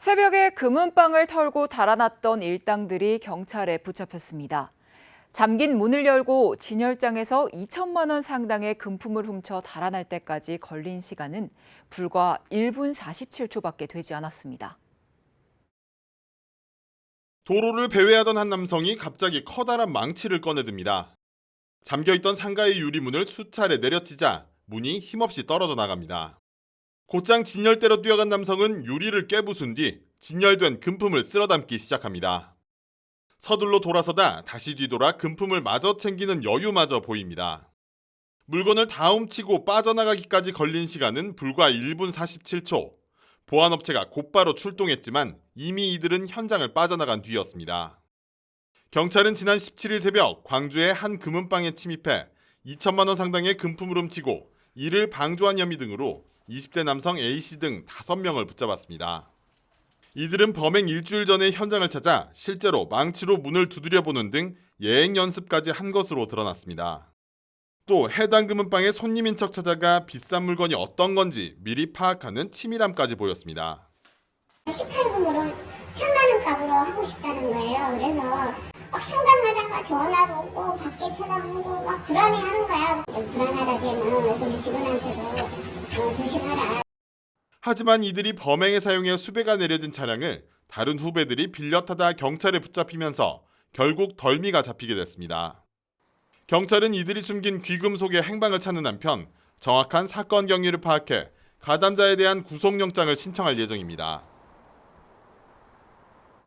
새벽에 금은방을 털고 달아났던 일당들이 경찰에 붙잡혔습니다. 잠긴 문을 열고 진열장에서 2천만 원 상당의 금품을 훔쳐 달아날 때까지 걸린 시간은 불과 1분 47초밖에 되지 않았습니다. 도로를 배회하던 한 남성이 갑자기 커다란 망치를 꺼내듭니다. 잠겨있던 상가의 유리문을 수차례 내려치자 문이 힘없이 떨어져 나갑니다. 곧장 진열대로 뛰어간 남성은 유리를 깨부순 뒤 진열된 금품을 쓸어 담기 시작합니다. 서둘러 돌아서다 다시 뒤돌아 금품을 마저 챙기는 여유마저 보입니다. 물건을 다 훔치고 빠져나가기까지 걸린 시간은 불과 1분 47초. 보안업체가 곧바로 출동했지만 이미 이들은 현장을 빠져나간 뒤였습니다. 경찰은 지난 17일 새벽 광주의 한 금은방에 침입해 2천만 원 상당의 금품을 훔치고 이를 방조한 혐의 등으로 20대 남성 A씨 등 5명을 붙잡았습니다. 이들은 범행 일주일 전에 현장을 찾아 실제로 망치로 문을 두드려 보는 등 예행 연습까지 한 것으로 드러났습니다. 또 해당 금은방에 손님인 척 찾아가 비싼 물건이 어떤 건지 미리 파악하는 치밀함까지 보였습니다. 18금으로 천만 원 값으로 하고 싶다는 거예요. 그래서 막 상담하다가 전화도 오고 밖에 쳐다보고 막 불안해하는 거야. 좀 불안하다 쟤는 그래서 우리 직원한테도 어, 조심하라. 하지만 이들이 범행에 사용해 수배가 내려진 차량을 다른 후배들이 빌려 타다 경찰에 붙잡히면서 결국 덜미가 잡히게 됐습니다. 경찰은 이들이 숨긴 귀금속의 행방을 찾는 한편 정확한 사건 경위를 파악해 가담자에 대한 구속영장을 신청할 예정입니다.